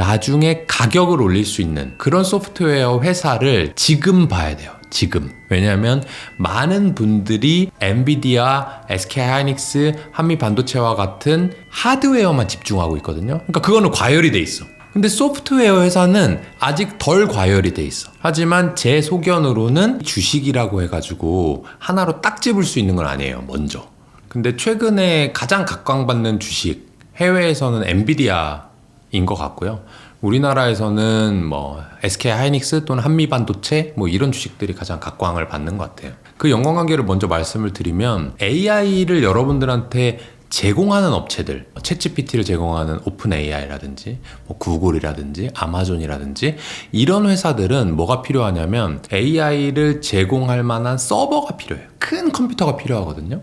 나중에 가격을 올릴 수 있는 그런 소프트웨어 회사를 지금 봐야 돼요. 지금. 왜냐하면 많은 분들이 엔비디아, SK 하이닉스, 한미 반도체와 같은 하드웨어만 집중하고 있거든요. 그러니까 그거는 과열이 돼 있어. 근데 소프트웨어 회사는 아직 덜 과열이 돼 있어. 하지만 제 소견으로는 주식이라고 해가지고 하나로 딱 집을 수 있는 건 아니에요. 먼저. 근데 최근에 가장 각광받는 주식 해외에서는 엔비디아 인것 같고요. 우리나라에서는 뭐 SK 하이닉스 또는 한미 반도체 뭐 이런 주식들이 가장 각광을 받는 것 같아요. 그 연관 관계를 먼저 말씀을 드리면 AI를 여러분들한테 제공하는 업체들, 챗GPT를 제공하는 오픈 AI라든지, 뭐 구글이라든지, 아마존이라든지, 이런 회사들은 뭐가 필요하냐면 AI를 제공할 만한 서버가 필요해요. 큰 컴퓨터가 필요하거든요.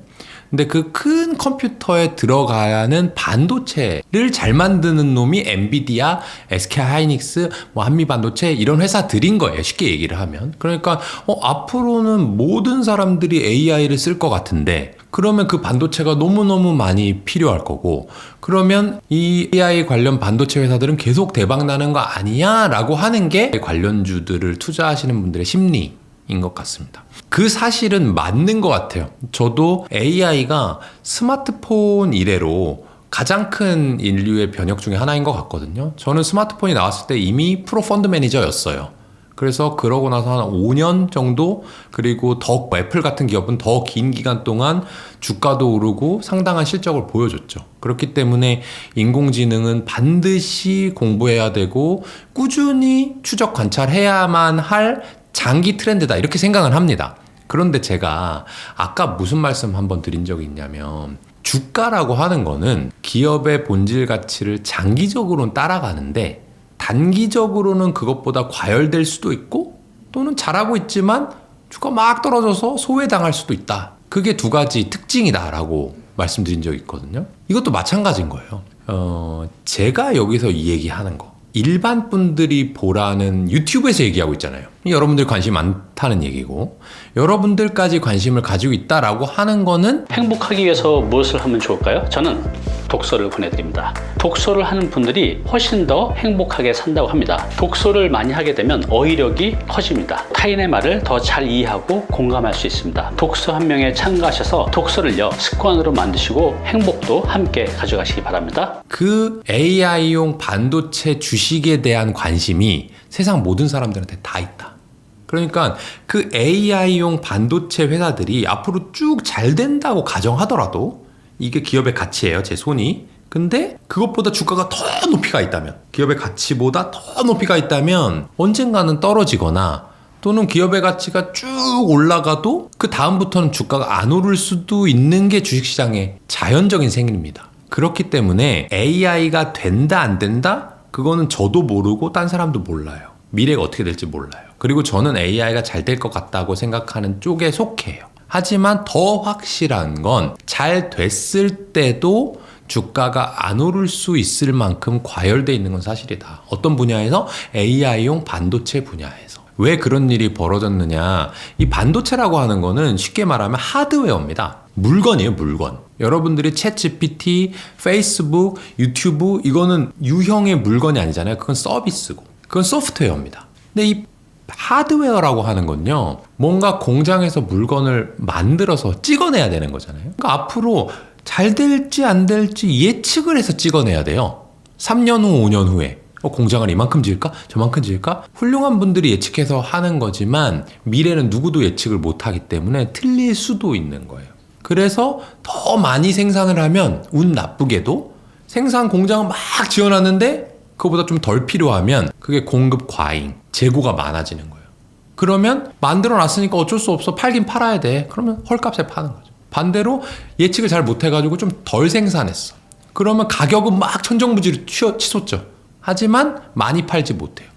근데 그 큰 컴퓨터에 들어가야 하는 반도체를 잘 만드는 놈이 엔비디아, SK 하이닉스, 뭐 한미 반도체 이런 회사들인 거예요. 쉽게 얘기를 하면. 그러니까 어, 앞으로는 모든 사람들이 AI를 쓸 것 같은데 그러면 그 반도체가 너무너무 많이 필요할 거고 그러면 이 AI 관련 반도체 회사들은 계속 대박 나는 거 아니야? 라고 하는 게 관련주들을 투자하시는 분들의 심리 인 것 같습니다. 그 사실은 맞는 것 같아요. 저도 AI가 스마트폰 이래로 가장 큰 인류의 변혁 중에 하나인 것 같거든요. 저는 스마트폰이 나왔을 때 이미 프로 펀드 매니저였어요. 그래서 그러고 나서 한 5년 정도 그리고 더 애플 같은 기업은 더 긴 기간 동안 주가도 오르고 상당한 실적을 보여줬죠. 그렇기 때문에 인공지능은 반드시 공부해야 되고 꾸준히 추적 관찰해야만 할 장기 트렌드다 이렇게 생각을 합니다. 그런데 제가 아까 무슨 말씀 한번 드린 적이 있냐면 주가라고 하는 거는 기업의 본질 가치를 장기적으로는 따라가는데 단기적으로는 그것보다 과열될 수도 있고 또는 잘하고 있지만 주가 막 떨어져서 소외당할 수도 있다. 그게 두 가지 특징이다라고 말씀드린 적이 있거든요. 이것도 마찬가지인 거예요. 어, 제가 여기서 이 얘기 하는 거. 일반 분들이 보라는 유튜브에서 얘기하고 있잖아요. 여러분들 관심 많다는 얘기고 여러분들까지 관심을 가지고 있다라고 하는 거는 행복하기 위해서 무엇을 하면 좋을까요? 저는 독서를 권해드립니다. 독서를 하는 분들이 훨씬 더 행복하게 산다고 합니다. 독서를 많이 하게 되면 어휘력이 커집니다. 타인의 말을 더 잘 이해하고 공감할 수 있습니다. 독서 한 명에 참가하셔서 독서를요 습관으로 만드시고 행복도 함께 가져가시기 바랍니다. 그 AI용 반도체 주식에 대한 관심이 세상 모든 사람들한테 다 있다. 그러니까 그 AI용 반도체 회사들이 앞으로 쭉 잘 된다고 가정하더라도 이게 기업의 가치예요, 제 손이. 근데 그것보다 주가가 더 높이 가 있다면, 기업의 가치보다 더 높이 가 있다면 언젠가는 떨어지거나 또는 기업의 가치가 쭉 올라가도 그 다음부터는 주가가 안 오를 수도 있는 게 주식시장의 자연적인 생일입니다. 그렇기 때문에 AI가 된다 안 된다 그거는 저도 모르고 딴 사람도 몰라요. 미래가 어떻게 될지 몰라요. 그리고 저는 AI가 잘 될 것 같다고 생각하는 쪽에 속해요. 하지만 더 확실한 건 잘 됐을 때도 주가가 안 오를 수 있을 만큼 과열돼 있는 건 사실이다. 어떤 분야에서 AI용 반도체 분야에서. 왜 그런 일이 벌어졌느냐. 이 반도체라고 하는 거는 쉽게 말하면 하드웨어입니다. 물건이에요, 물건. 여러분들이 챗 GPT, 페이스북, 유튜브, 이거는 유형의 물건이 아니잖아요. 그건 서비스고. 그건 소프트웨어입니다. 근데 이 하드웨어라고 하는 건요, 뭔가 공장에서 물건을 만들어서 찍어내야 되는 거잖아요. 그러니까 앞으로 잘 될지 안 될지 예측을 해서 찍어내야 돼요. 3년 후, 5년 후에. 어, 공장을 이만큼 지을까? 저만큼 지을까? 훌륭한 분들이 예측해서 하는 거지만 미래는 누구도 예측을 못 하기 때문에 틀릴 수도 있는 거예요. 그래서 더 많이 생산을 하면 운 나쁘게도 생산 공장을 막 지어놨는데 그거보다 좀 덜 필요하면 그게 공급 과잉, 재고가 많아지는 거예요. 그러면 만들어 놨으니까 어쩔 수 없어 팔긴 팔아야 돼. 그러면 헐값에 파는 거죠. 반대로 예측을 잘 못해가지고 좀 덜 생산했어. 그러면 가격은 막 천정부지로 치솟, 치솟죠. 하지만 많이 팔지 못해요.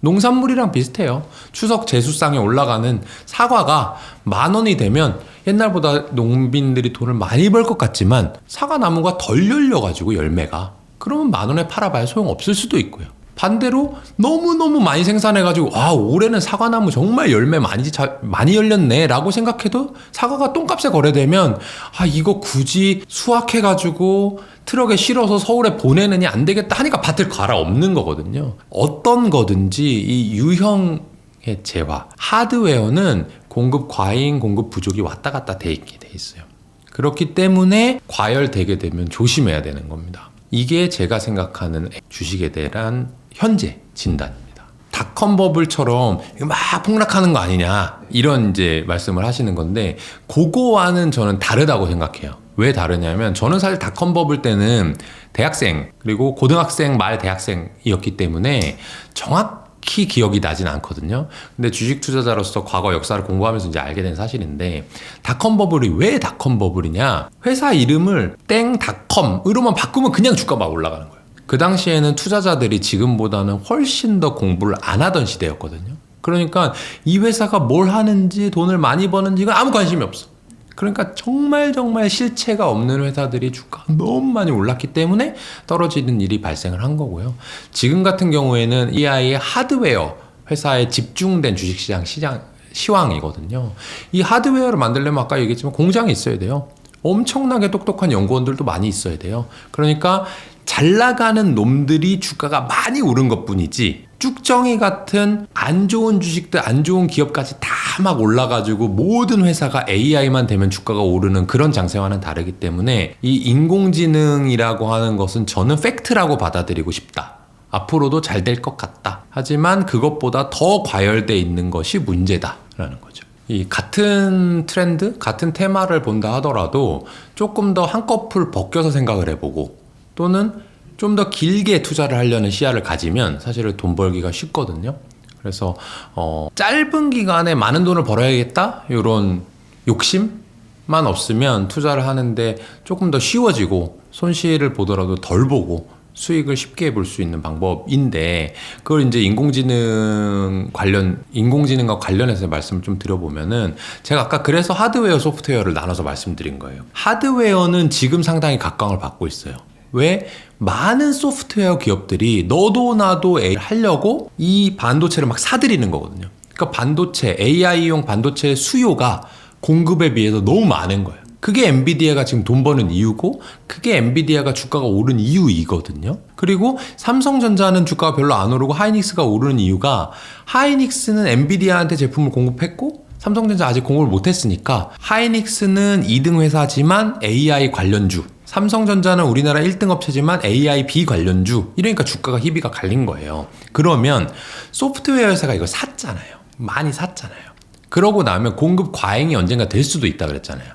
농산물이랑 비슷해요. 추석 제수상에 올라가는 사과가 만 원이 되면 옛날보다 농민들이 돈을 많이 벌 것 같지만 사과 나무가 덜 열려가지고 열매가 그러면 만 원에 팔아봐야 소용 없을 수도 있고요. 반대로 너무너무 많이 생산해가지고 와 올해는 사과나무 정말 열매 많이 자, 많이 열렸네 라고 생각해도 사과가 똥값에 거래되면 아 이거 굳이 수확해가지고 트럭에 실어서 서울에 보내느니 안 되겠다 하니까 밭을 갈아 없는 거거든요. 어떤 거든지 이 유형의 재화 하드웨어는 공급 과잉 공급 부족이 왔다 갔다 돼 있게 돼 있어요. 그렇기 때문에 과열되게 되면 조심해야 되는 겁니다. 이게 제가 생각하는 주식에 대한 현재 진단입니다. 닷컴 버블처럼 막 폭락하는 거 아니냐 이런 이제 말씀을 하시는 건데 그거와는 저는 다르다고 생각해요. 왜 다르냐면 저는 사실 닷컴 버블 때는 대학생 그리고 고등학생 말 대학생이었기 때문에 정확 히 기억이 나진 않거든요. 근데 주식 투자자로서 과거 역사를 공부하면서 이제 알게 된 사실인데 닷컴 버블이 왜 닷컴 버블이냐? 회사 이름을 땡 닷컴으로만 바꾸면 그냥 주가 막 올라가는 거예요. 그 당시에는 투자자들이 지금보다는 훨씬 더 공부를 안 하던 시대였거든요. 그러니까 이 회사가 뭘 하는지 돈을 많이 버는지가 아무 관심이 없어. 그러니까 정말 정말 실체가 없는 회사들이 주가가 너무 많이 올랐기 때문에 떨어지는 일이 발생을 한 거고요. 지금 같은 경우에는 이 아이의 하드웨어 회사에 집중된 주식시장 시장 시황이거든요. 이 하드웨어를 만들려면 아까 얘기했지만 공장이 있어야 돼요. 엄청나게 똑똑한 연구원들도 많이 있어야 돼요. 그러니까 잘 나가는 놈들이 주가가 많이 오른 것 뿐이지 쭉정이 같은 안 좋은 주식들, 안 좋은 기업까지 다 막 올라가지고 모든 회사가 AI만 되면 주가가 오르는 그런 장세와는 다르기 때문에 이 인공지능이라고 하는 것은 저는 팩트라고 받아들이고 싶다. 앞으로도 잘 될 것 같다. 하지만 그것보다 더 과열돼 있는 것이 문제다라는 거죠. 이 같은 트렌드, 같은 테마를 본다 하더라도 조금 더 한꺼풀 벗겨서 생각을 해보고 또는 좀 더 길게 투자를 하려는 시야를 가지면 사실은 돈 벌기가 쉽거든요. 그래서 어, 짧은 기간에 많은 돈을 벌어야겠다 이런 욕심만 없으면 투자를 하는데 조금 더 쉬워지고 손실을 보더라도 덜 보고 수익을 쉽게 볼 수 있는 방법인데 그걸 이제 인공지능 관련 인공지능과 관련해서 말씀을 좀 드려보면은 제가 아까 그래서 하드웨어 소프트웨어를 나눠서 말씀드린 거예요. 하드웨어는 지금 상당히 각광을 받고 있어요. 왜 많은 소프트웨어 기업들이 너도 나도 AI 하려고 이 반도체를 막 사들이는 거거든요. 그러니까 반도체 AI용 반도체의 수요가 공급에 비해서 너무 많은 거예요. 그게 엔비디아가 지금 돈 버는 이유고 그게 엔비디아가 주가가 오른 이유이거든요. 그리고 삼성전자는 주가가 별로 안 오르고 하이닉스가 오르는 이유가 하이닉스는 엔비디아한테 제품을 공급했고 삼성전자 아직 공급을 못했으니까 하이닉스는 2등 회사지만 AI 관련주 삼성전자는 우리나라 1등 업체지만 AI 비관련주 이러니까 주가가 희비가 갈린 거예요. 그러면 소프트웨어 회사가 이거 샀잖아요. 많이 샀잖아요. 그러고 나면 공급 과잉이 언젠가 될 수도 있다 그랬잖아요.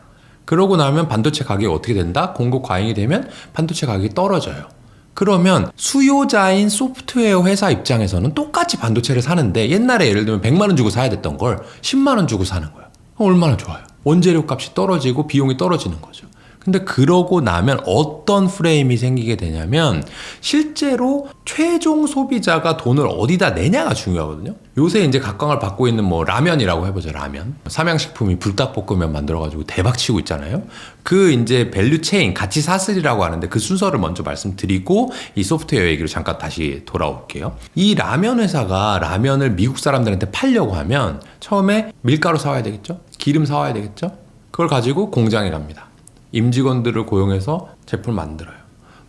그러고 나면 반도체 가격이 어떻게 된다? 공급 과잉이 되면 반도체 가격이 떨어져요. 그러면 수요자인 소프트웨어 회사 입장에서는 똑같이 반도체를 사는데 옛날에 예를 들면 100만 원 주고 사야 됐던 걸 10만 원 주고 사는 거예요. 얼마나 좋아요. 원재료 값이 떨어지고 비용이 떨어지는 거죠. 근데 그러고 나면 어떤 프레임이 생기게 되냐면 실제로 최종 소비자가 돈을 어디다 내냐가 중요하거든요. 요새 이제 각광을 받고 있는 뭐 라면이라고 해보죠 라면. 삼양식품이 불닭볶음면 만들어가지고 대박 치고 있잖아요. 그 이제 밸류 체인 같이 사슬이라고 하는데 그 순서를 먼저 말씀드리고 이 소프트웨어 얘기로 잠깐 다시 돌아올게요. 이 라면 회사가 라면을 미국 사람들한테 팔려고 하면 처음에 밀가루 사와야 되겠죠? 기름 사와야 되겠죠? 그걸 가지고 공장에 갑니다. 임직원들을 고용해서 제품을 만들어요.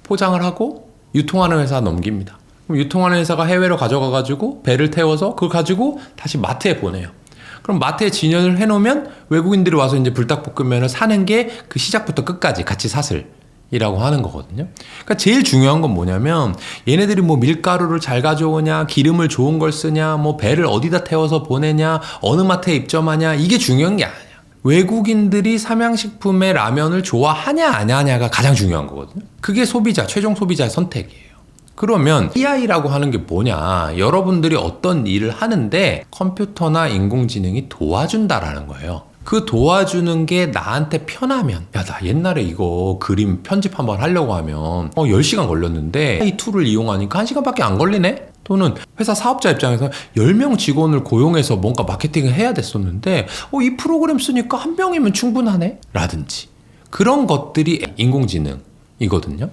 포장을 하고 유통하는 회사 넘깁니다. 그럼 유통하는 회사가 해외로 가져가 가지고 배를 태워서 그걸 가지고 다시 마트에 보내요. 그럼 마트에 진열을 해놓으면 외국인들이 와서 이제 불닭볶음면을 사는 게 그 시작부터 끝까지 같이 사슬 이라고 하는 거거든요. 그러니까 제일 중요한 건 뭐냐면 얘네들이 뭐 밀가루를 잘 가져오냐, 기름을 좋은 걸 쓰냐, 뭐 배를 어디다 태워서 보내냐, 어느 마트에 입점하냐 이게 중요한 게 아니야. 외국인들이 삼양식품의 라면을 좋아하냐 안 하냐가 가장 중요한 거거든요. 그게 소비자, 최종 소비자의 선택이에요. 그러면 AI라고 하는 게 뭐냐? 여러분들이 어떤 일을 하는데 컴퓨터나 인공지능이 도와준다라는 거예요. 그 도와주는 게 나한테 편하면 야 나 옛날에 이거 그림 편집 한번 하려고 하면 어 10시간 걸렸는데 이 툴을 이용하니까 1시간밖에 안 걸리네? 또는 회사 사업자 입장에서 10명 직원을 고용해서 뭔가 마케팅을 해야 됐었는데 어, 이 프로그램 쓰니까 한 명이면 충분하네? 라든지 그런 것들이 인공지능 이거든요.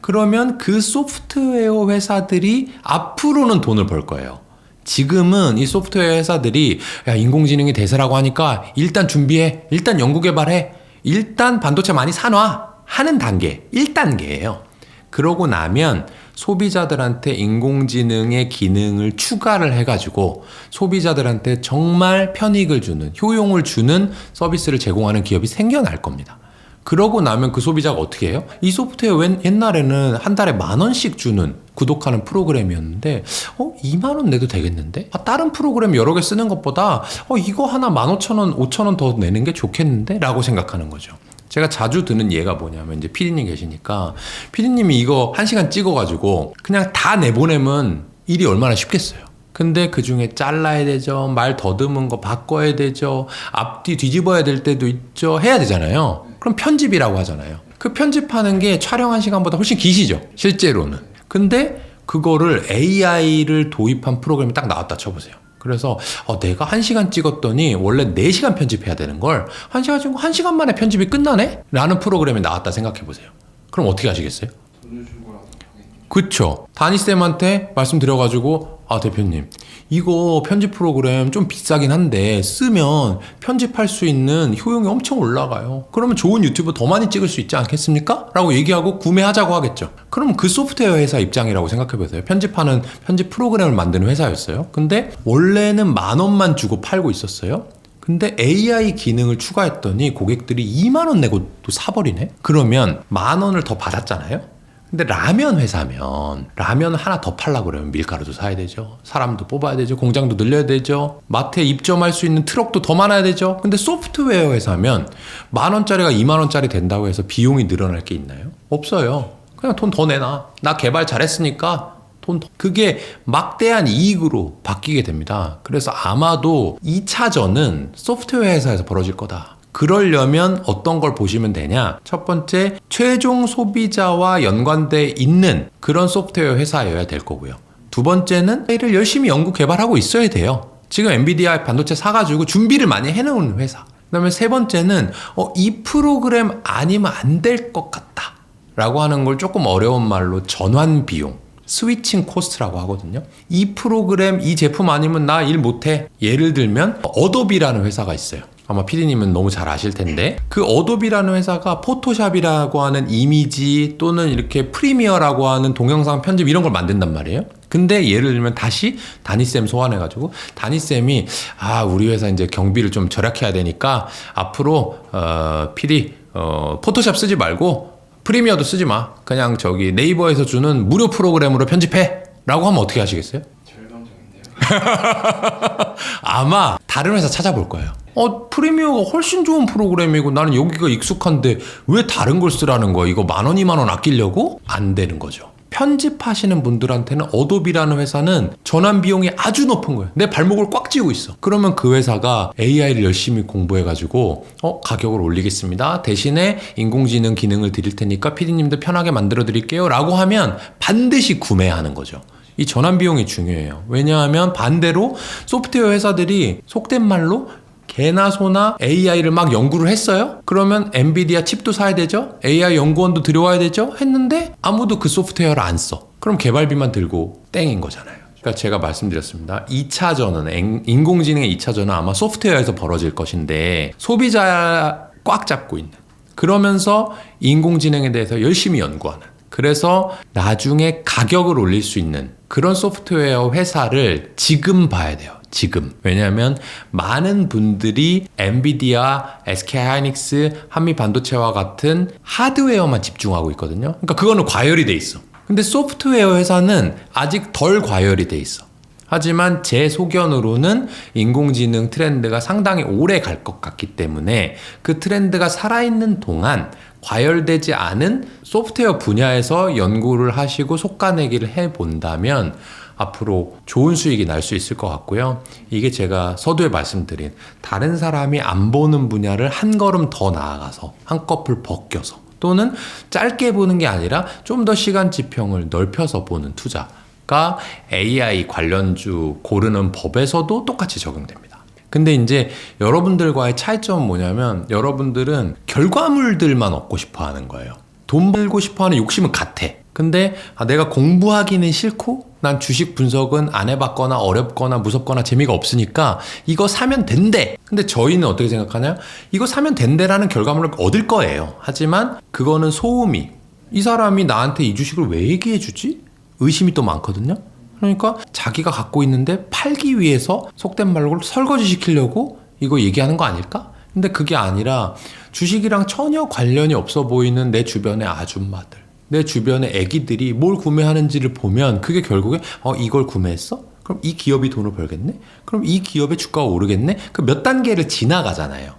그러면 그 소프트웨어 회사들이 앞으로는 돈을 벌 거예요. 지금은 이 소프트웨어 회사들이 야, 인공지능이 대세라고 하니까 일단 준비해. 일단 연구 개발해. 일단 반도체 많이 사놔. 하는 단계. 1단계예요. 그러고 나면 소비자들한테 인공지능의 기능을 추가를 해가지고 소비자들한테 정말 편익을 주는, 효용을 주는 서비스를 제공하는 기업이 생겨날 겁니다. 그러고 나면 그 소비자가 어떻게 해요? 이 소프트웨어 웬- 옛날에는 한 달에 만 원씩 주는 구독하는 프로그램이었는데, 어, 2만 원 내도 되겠는데? 아, 다른 프로그램 여러 개 쓰는 것보다, 어, 이거 하나 만 오천 원, 오천 원더 내는 게 좋겠는데? 라고 생각하는 거죠. 제가 자주 드는 예가 뭐냐면, 이제 피디님 계시니까, 피디님이 이거 한 시간 찍어가지고, 그냥 다 내보내면 일이 얼마나 쉽겠어요. 근데 그 중에 잘라야 되죠. 말 더듬은 거 바꿔야 되죠. 앞뒤 뒤집어야 될 때도 있죠. 해야 되잖아요. 그럼 편집이라고 하잖아요. 그 편집하는 게 촬영 한 시간보다 훨씬 기시죠. 실제로는. 근데 그거를 AI를 도입한 프로그램이 딱 나왔다 쳐보세요. 그래서 어, 내가 한 시간 찍었더니 원래 4시간 편집해야 되는 걸한 시간 찍고 한 시간 만에 편집이 끝나네? 라는 프로그램이 나왔다 생각해 보세요. 그럼 어떻게 하시겠어요? 그쵸. 다니쌤한테 말씀드려가지고, 아, 대표님, 이거 편집 프로그램 좀 비싸긴 한데, 쓰면 편집할 수 있는 효용이 엄청 올라가요. 그러면 좋은 유튜브 더 많이 찍을 수 있지 않겠습니까? 라고 얘기하고 구매하자고 하겠죠. 그럼 그 소프트웨어 회사 입장이라고 생각해 보세요. 편집하는, 편집 프로그램을 만드는 회사였어요. 근데 원래는 만 원만 주고 팔고 있었어요. 근데 AI 기능을 추가했더니 고객들이 2만 원 내고 또 사버리네? 그러면 만 원을 더 받았잖아요? 근데 라면 회사면 라면 하나 더 팔라 그러면 밀가루도 사야 되죠. 사람도 뽑아야 되죠. 공장도 늘려야 되죠. 마트에 입점할 수 있는 트럭도 더 많아야 되죠. 근데 소프트웨어 회사면 만 원짜리가 2만 원짜리 된다고 해서 비용이 늘어날 게 있나요? 없어요. 그냥 돈 더 내놔. 나 개발 잘했으니까 돈 더- 그게 막대한 이익으로 바뀌게 됩니다. 그래서 아마도 2차전은 소프트웨어 회사에서 벌어질 거다. 그러려면 어떤 걸 보시면 되냐? 첫 번째, 최종 소비자와 연관돼 있는 그런 소프트웨어 회사여야 될 거고요. 두 번째는 이를 열심히 연구 개발하고 있어야 돼요. 지금 엔비디아 반도체 사가지고 준비를 많이 해놓은 회사. 그 다음에 세 번째는 어, 이 프로그램 아니면 안 될 것 같다. 라고 하는 걸 조금 어려운 말로 전환 비용. 스위칭 코스트라고 하거든요. 이 프로그램, 이 제품 아니면 나 일 못해. 예를 들면 어도비라는 회사가 있어요. 아마 피디님은 너무 잘 아실 텐데 그 어도비라는 회사가 포토샵이라고 하는 이미지 또는 이렇게 프리미어라고 하는 동영상 편집 이런 걸 만든단 말이에요. 근데 예를 들면 다시 다니쌤 소환해가지고 다니쌤이 아 우리 회사 이제 경비를 좀 절약해야 되니까 앞으로 어 PD 어 포토샵 쓰지 말고 프리미어도 쓰지 마. 그냥 저기 네이버에서 주는 무료 프로그램으로 편집해. 라고 하면 어떻게 하시겠어요? 아마 다른 회사 찾아볼 거예요. 어, 프리미어가 훨씬 좋은 프로그램이고 나는 여기가 익숙한데 왜 다른 걸 쓰라는 거야? 이거 만 원, 이만 원 아끼려고? 안 되는 거죠. 편집하시는 분들한테는 어도비라는 회사는 전환 비용이 아주 높은 거예요. 내 발목을 꽉 쥐고 있어. 그러면 그 회사가 AI를 열심히 공부해가지고 어 가격을 올리겠습니다. 대신에 인공지능 기능을 드릴 테니까 피디님들 편하게 만들어 드릴게요. 라고 하면 반드시 구매하는 거죠. 이 전환 비용이 중요해요. 왜냐하면 반대로 소프트웨어 회사들이 속된 말로 개나 소나 AI를 막 연구를 했어요? 그러면 엔비디아 칩도 사야 되죠? AI 연구원도 들여와야 되죠? 했는데 아무도 그 소프트웨어를 안 써. 그럼 개발비만 들고 땡인 거잖아요. 그러니까 제가 말씀드렸습니다. 2차전은 인공지능의 2차전은 아마 소프트웨어에서 벌어질 것인데 소비자 꽉 잡고 있는 그러면서 인공지능에 대해서 열심히 연구하는 그래서 나중에 가격을 올릴 수 있는 그런 소프트웨어 회사를 지금 봐야 돼요. 지금. 왜냐하면 많은 분들이 엔비디아, SK 하이닉스, 한미 반도체와 같은 하드웨어만 집중하고 있거든요. 그러니까 그거는 과열이 돼 있어. 근데 소프트웨어 회사는 아직 덜 과열이 돼 있어. 하지만 제 소견으로는 인공지능 트렌드가 상당히 오래 갈 것 같기 때문에 그 트렌드가 살아있는 동안 과열되지 않은 소프트웨어 분야에서 연구를 하시고 속가내기를 해 본다면 앞으로 좋은 수익이 날 수 있을 것 같고요. 이게 제가 서두에 말씀드린 다른 사람이 안 보는 분야를 한 걸음 더 나아가서 한꺼풀 벗겨서 또는 짧게 보는 게 아니라 좀 더 시간 지평을 넓혀서 보는 투자가 AI 관련주 고르는 법에서도 똑같이 적용됩니다. 근데 이제 여러분들과의 차이점은 뭐냐면 여러분들은 결과물들만 얻고 싶어 하는 거예요. 돈 벌고 싶어 하는 욕심은 같아. 근데 아, 내가 공부하기는 싫고 난 주식 분석은 안 해봤거나 어렵거나 무섭거나 재미가 없으니까 이거 사면 된대. 근데 저희는 어떻게 생각하냐? 이거 사면 된대라는 결과물을 얻을 거예요. 하지만 그거는 소음이. 이 사람이 나한테 이 주식을 왜 얘기해 주지? 의심이 또 많거든요. 그러니까 자기가 갖고 있는데 팔기 위해서 속된 말로 설거지 시키려고 이거 얘기하는 거 아닐까? 근데 그게 아니라 주식이랑 전혀 관련이 없어 보이는 내 주변의 아줌마들, 내 주변의 애기들이 뭘 구매하는지를 보면 그게 결국에 어 이걸 구매했어? 그럼 이 기업이 돈을 벌겠네? 그럼 이 기업의 주가가 오르겠네? 그 몇 단계를 지나가잖아요.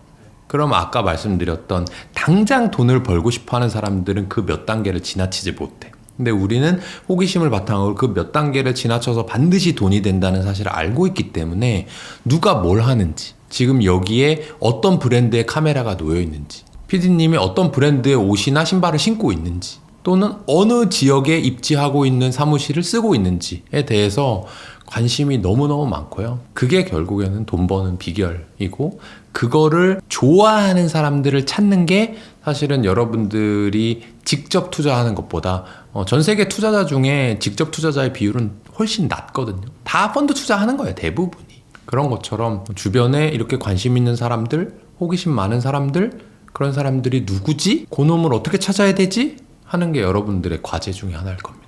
그럼 아까 말씀드렸던 당장 돈을 벌고 싶어 하는 사람들은 그 몇 단계를 지나치지 못해. 근데 우리는 호기심을 바탕으로 그 몇 단계를 지나쳐서 반드시 돈이 된다는 사실을 알고 있기 때문에 누가 뭘 하는지, 지금 여기에 어떤 브랜드의 카메라가 놓여 있는지, PD님이 어떤 브랜드의 옷이나 신발을 신고 있는지, 또는 어느 지역에 입지하고 있는 사무실을 쓰고 있는지에 대해서 관심이 너무너무 많고요. 그게 결국에는 돈 버는 비결이고, 그거를 좋아하는 사람들을 찾는 게 사실은 여러분들이 직접 투자하는 것보다 어, 전 세계 투자자 중에 직접 투자자의 비율은 훨씬 낮거든요. 다 펀드 투자하는 거예요, 대부분이. 그런 것처럼 주변에 이렇게 관심 있는 사람들, 호기심 많은 사람들, 그런 사람들이 누구지? 그놈을 어떻게 찾아야 되지? 하는 게 여러분들의 과제 중에 하나일 겁니다.